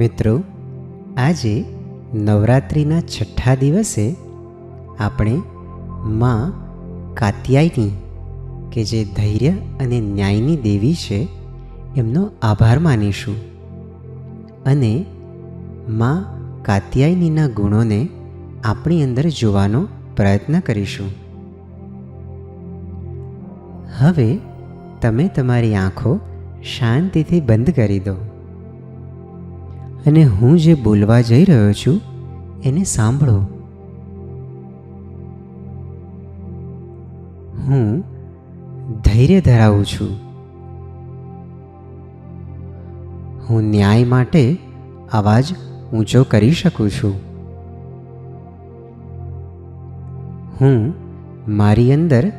મિત્રો, આજે નવરાત્રિના છઠ્ઠા દિવસે આપણે માં કાત્યાયની, કે જે ધૈર્ય અને ન્યાયની દેવી છે, એમનો આભાર માનીશું. અને માં કાત્યાયનીના ગુણોને આપણી અંદર જોવાનો પ્રયત્ન કરીશું. હવે તમે તમારી આંખો શાંતિથી બંધ કરી દો. અને હું જે બોલવા જઈ રહ્યો છું, એને સાંભળો. હું ધૈર્ય ધરાવું છું. હું ન્યાય માટે અવાજ ઊંચો કરી શકું છું. હું મારી અંદર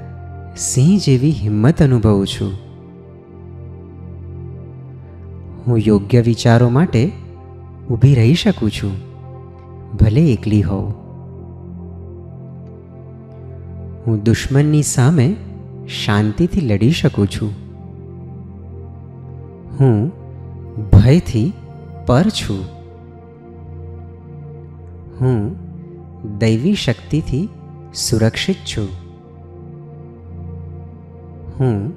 સિંહ જેવી હિંમત અનુભવું છું. હું યોગ્ય વિચારો માટે ઊભી રહી શકું છું. ભલે એકલી હોઉં. હું દુશ્મનની સામે શાંતિથી લડી શકું છું. હું ભયથી પર છું. હું દૈવી શક્તિથી સુરક્ષિત છું. હું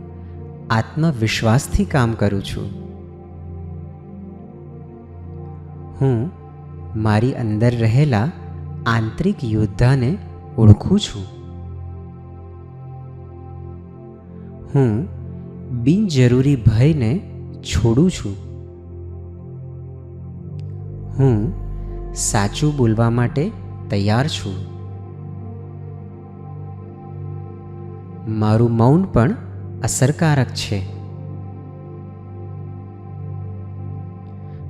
આત્મવિશ્વાસથી કામ કરું છું. હું મારી અંદર રહેલા આંતરિક યોદ્ધાને ઓળખું છું. હું બિનજરૂરી ભયને છોડું છું. હું સાચું બોલવા માટે તૈયાર છું. મારું મૌન પણ અસરકારક છે.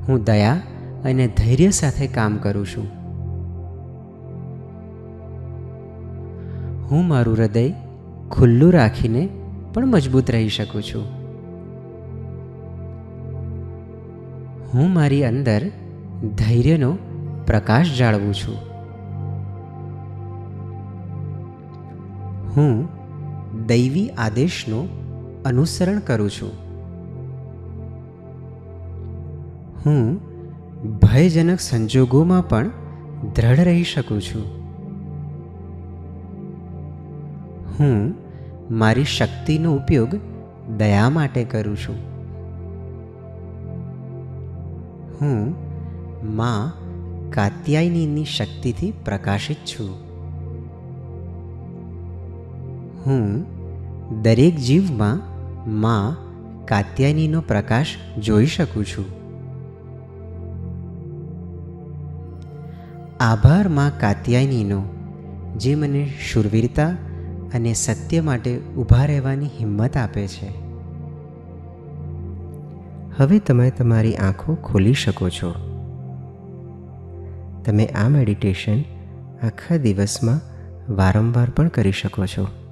હું દયા અને ધૈર્ય સાથે કામ કરું છું. હું મારું હૃદય ખુલ્લું રાખીને પણ મજબૂત રહી શકું છું. હું મારી અંદર ધૈર્યનો પ્રકાશ જાળવું છું. હું દૈવી આદેશનું અનુસરણ કરું છું. હું ભયજનક સંજોગોમાં પણ દ્રઢ રહી શકું છું. હું મારી શક્તિનો ઉપયોગ દયા માટે કરું છું. હું માં કાત્યાયનીની શક્તિથી પ્રકાશિત છું. હું દરેક જીવમાં માં કાત્યાયનીનો પ્રકાશ જોઈ શકું છું. આભારમાં કાત્યાયનીનો જે મને શૂરવીરતા અને સત્ય માટે ઊભા રહેવાની હિંમત આપે છે. હવે તમે તમારી આંખો ખોલી શકો છો. તમે આ મેડિટેશન આખા દિવસમાં વારંવાર પણ કરી શકો છો.